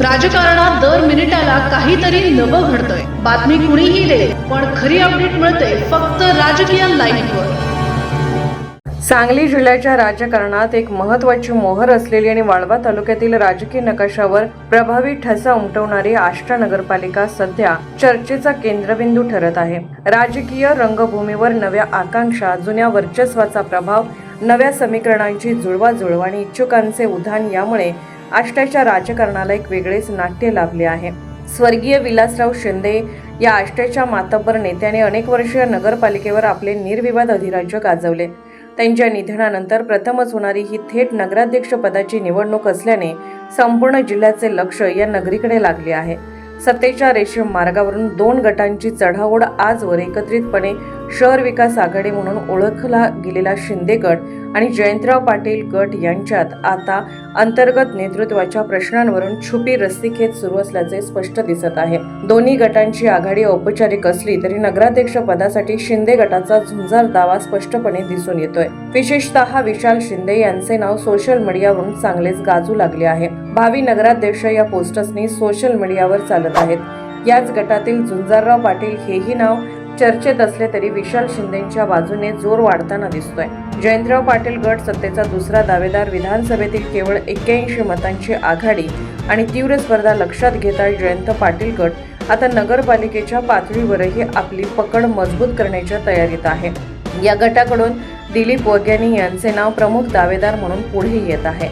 राजकारणात दर मिनिटाला काहीतरी नवं घडतंय. बातमी कुणीही दे पण खरी अपडेट मिळते फक्त राजकीय लाईव्हवर सांगली जिल्ह्याच्या राजकारणात एक महत्वाची मोहर असलेली आणि वाळवा तालुक्यातील राजकीय नकाशावर प्रभावी ठसा उमटवणारी आष्टा नगरपालिका सध्या चर्चेचा केंद्रबिंदू ठरत आहे. राजकीय रंगभूमीवर नव्या आकांक्षा जुन्या वर्चस्वाचा प्रभाव नव्या समीकरणांची जुळवाजुळव आणि इच्छुकांचे उधाण यामुळे आष्ट्याच्या राजकारणाला एक वेगळेच नाट्य लाभले आहे. स्वर्गीय विलासराव शिंदे या आष्ट्याच्या मातब्बर नेत्याने अनेक वर्ष नगरपालिकेवर आपले निर्विवाद अधिराज्य गाजवले. त्यांच्या निधनानंतर प्रथमच होणारी ही थेट नगराध्यक्ष पदाची निवडणूक असल्याने संपूर्ण जिल्ह्याचे लक्ष या नगरीकडे लागले आहे. सत्तेच्या रेशीम मार्गावरून दोन गटांची चढाओढ आजवर एकत्रितपणे शहर विकास आघाडी म्हणून ओळखला गेलेला शिंदे गट आणि जयंतराव पाटील गट यांच्यात आता अंतर्गत नेतृत्वाच्या प्रश्नांवरून छुपी रस्सीखेच सुरू असल्याचे स्पष्ट दिसत आहे. दोन्ही गटांची आघाडी औपचारिक असली तरी नगराध्यक्ष पदासाठी शिंदे गटाचा झुंजार दावा स्पष्टपणे दिसून येतोय. विशेषतः विशाल शिंदे यांचे नाव सोशल मीडियावरून चांगलेच गाजू लागले आहे. भावी नगराध्यक्ष या पोस्टर्सनी सोशल मीडियावर चालत आहेत. याच गटातील झुंजारराव पाटील हेही नाव चर्चेत असले तरी विशाल शिंदेच्या बाजूने जोर वाढताना दिसतोय. जयंतराव पाटील गट सत्तेचा दुसरा दावेदार विधानसभेतील केवळ एक्क्याऐंशी मतांची आघाडी आणि तीव्र स्पर्धा लक्षात घेता जयंत पाटील गट आता नगरपालिकेच्या पातळीवरही आपली पकड मजबूत करण्याच्या तयारीत आहे. या गटाकडून दिलीप वग्यानी यांचे नाव प्रमुख दावेदार म्हणून पुढे येत आहे.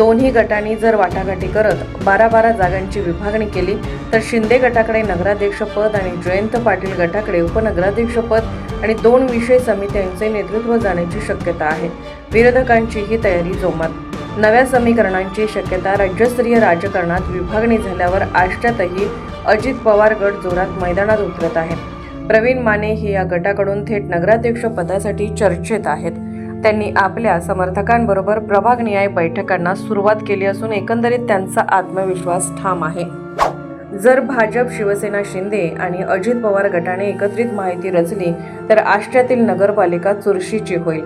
दोन्ही गटांनी जर वाटाघाटी करत बारा बारा जागांची विभागणी केली तर शिंदे गटाकडे नगराध्यक्षपद आणि जयंत पाटील गटाकडे उपनगराध्यक्षपद आणि दोन विषय समित्यांचे नेतृत्व जाण्याची शक्यता आहे. विरोधकांची ही तयारी जोमात. नव्या समीकरणांची शक्यता राज्यस्तरीय राजकारणात विभागणी झाल्यावर आष्ट्यातही अजित पवार गट जोरात मैदानात उतरत आहे. प्रवीण माने हे या गटाकडून थेट नगराध्यक्ष पदासाठी चर्चेत आहेत. त्यांनी आपल्या समर्थकांबरोबर प्रभाग न्याय बैठकांना सुरुवात केली असून एकंदरीत त्यांचा आत्मविश्वास ठाम आहे. जर भाजप शिवसेना शिंदे आणि अजित पवार गटाने एकत्रित माहिती रचली तर आष्ट्यातील नगरपालिका चुरशीची होईल.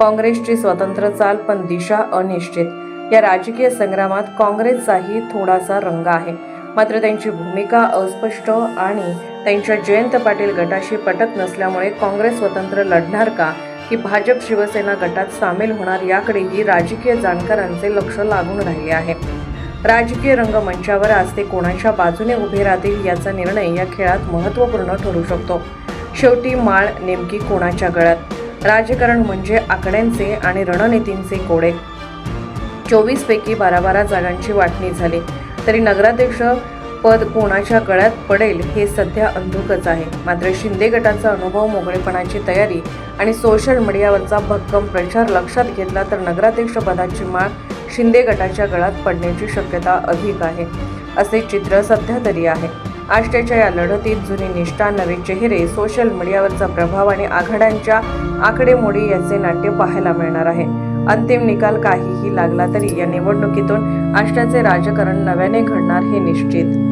काँग्रेसची स्वतंत्र चाल पण दिशा अनिश्चित. या राजकीय संग्रामात काँग्रेसचाही थोडासा रंग आहे. मात्र त्यांची भूमिका अस्पष्ट आणि त्यांच्या जयंत पाटील गटाशी पटत नसल्यामुळे काँग्रेस स्वतंत्र लढणार का? की भाजप शिवसेना गटात सामील होणार याकडेही राजकीय जाणकारांचे लक्ष लागून राहिले आहे. राजकीय रंगमंचावर आज ते कोणाच्या बाजूने उभे राहतील याचा निर्णय या खेळात महत्त्वपूर्ण ठरू शकतो. शेवटी माळ नेमकी कोणाच्या गळ्यात? राजकारण म्हणजे आकड्यांचे आणि रणनीतींचे कोडे. चोवीस पैकी बारा बारा जागांची वाटणी झाली तरी नगराध्यक्ष पद कोणाच्या गळ्यात पडेल हे सध्या अंधुकच आहे. मात्र शिंदे गटाचा अनुभव मोकळेपणाची तयारी आणि सोशल मीडियावरचा भक्कम प्रचार लक्षात घेतला तर नगराध्यक्षपदाची माळ शिंदे गटाच्या गळ्यात पडण्याची शक्यता अधिक आहे असे चित्र सध्या तरी आहे. आष्ट्याच्या या लढतीत जुनी निष्ठा नवे चेहरे सोशल मीडियावरचा प्रभाव आणि आघाड्यांच्या आकडेमोडी याचे नाट्य पाहायला मिळणार आहे. अंतिम निकाल काहीही लागला तरी या निवडणुकीतून आष्ट्याचे राजकारण नव्याने घडणार हे निश्चित.